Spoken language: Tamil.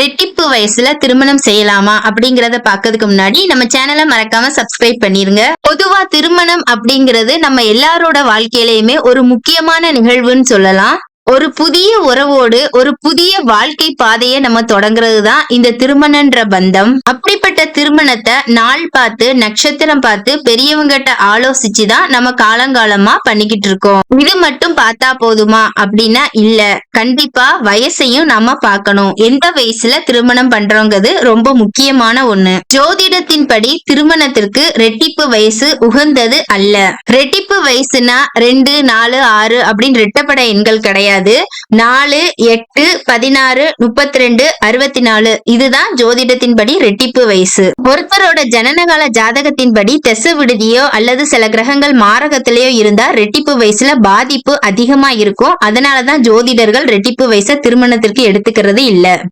ரெட்டிப்பு வயசுல திருமணம் செய்யலாமா அப்படிங்கறத பாக்கிறதுக்கு முன்னாடி நம்ம சேனலை மறக்காம சப்ஸ்கிரைப் பண்ணிருங்க. பொதுவா திருமணம் அப்படிங்கிறது நம்ம எல்லாரோட வாழ்க்கையிலயுமே ஒரு முக்கியமான நிகழ்வுன்னு சொல்லலாம். ஒரு புதிய உறவோடு ஒரு புதிய வாழ்க்கை பாதையை நம்ம தொடங்குறது தான் இந்த திருமணன்ற பந்தம். அப்படிப்பட்ட திருமணத்தை நாள் பார்த்து நட்சத்திரம் பார்த்து பெரியவங்கிட்ட ஆலோசிச்சு தான் நம்ம காலங்காலமா பண்ணிக்கிட்டு இருக்கோம். இது மட்டும் பார்த்தா போதுமா அப்படின்னா இல்ல. கண்டிப்பா வயசையும் நாம பார்க்கணும். எந்த வயசுல திருமணம் பண்றோங்கிறது ரொம்ப முக்கியமான ஒண்ணு. ஜோதிடத்தின்படி திருமணத்திற்கு ரெட்டிப்பு வயசு உகந்தது அல்ல. ரெட்டிப்பு வயசுனா ரெண்டு நாலு ஆறு அப்படின்னு ரெட்டப்பட எண்கள் கிடையாது. நாலு எட்டு பதினாறு முப்பத்தி ரெண்டு அறுபத்தி நாலு இதுதான் ஜோதிடத்தின்படி ரெட்டிப்பு வயசு. ஒருத்தரோட ஜனனகால ஜாதகத்தின்படி தெச விடுதியோ அல்லது சில கிரகங்கள் மாரகத்திலேயோ இருந்தா ரெட்டிப்பு வயசுல பாதிப்பு அதிகமா இருக்கும். அதனாலதான் ஜோதிடர்கள் ரெட்டிப்பு வயசை திருமணத்திற்கு எடுத்துக்கிறது இல்ல.